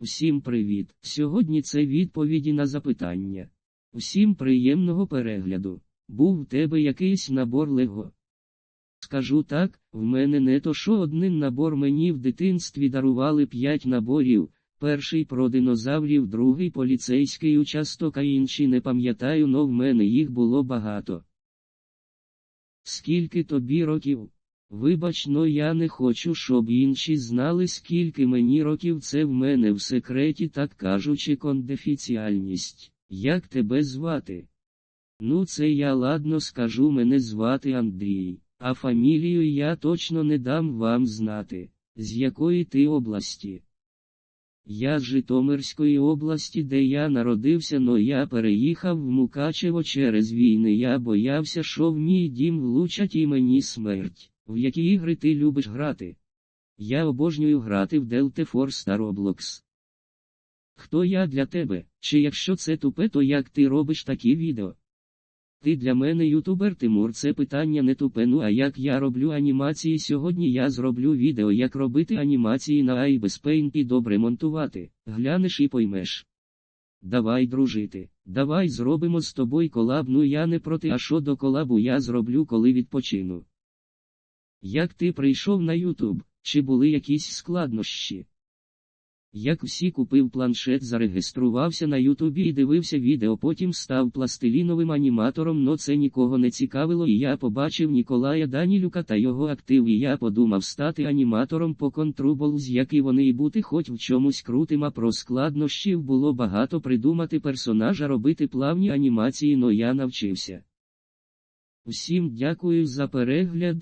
Усім привіт! Сьогодні це відповіді на запитання. Усім приємного перегляду. Був в тебе якийсь набор Лего? Скажу так, в мене не то що один набор мені в дитинстві дарували п'ять наборів, перший про динозаврів, другий поліцейський участок, а інші не пам'ятаю, но в мене їх було багато. Скільки тобі років? Вибач, но я не хочу, щоб інші знали, скільки мені років це в мене в секреті, так кажучи, конфіденціальність. Як тебе звати? Ну, це я ладно скажу, мене звати Андрій, а фамілію я точно не дам вам знати. З якої ти області? Я з Житомирської області, де я народився, но я переїхав в Мукачево через війни. Я боявся, що в мій дім влучать і мені смерть. В які ігри ти любиш грати? Я обожнюю грати в Delta Force та Roblox. Хто я для тебе? Чи якщо це тупе, то як ти робиш такі відео? Ти для мене ютубер Тимур, це питання не тупе, ну а як я роблю анімації сьогодні я зроблю відео, як робити анімації на iBes Paint і добре монтувати, глянеш і поймеш. Давай дружити, давай зробимо з тобою колаб, ну я не проти, а що до колабу я зроблю, коли відпочину. Як ти прийшов на Ютуб, чи були якісь складнощі? Як всі купив планшет, зареєструвався на Ютубі і дивився відео, потім став пластиліновим аніматором, но це нікого не цікавило, і я побачив Ніколая Данілюка та його актив, і я подумав стати аніматором по контрубол, з які вони і бути хоч в чомусь крутим, а про складнощів було багато придумати персонажа, робити плавні анімації, но я навчився. Усім дякую за перегляд.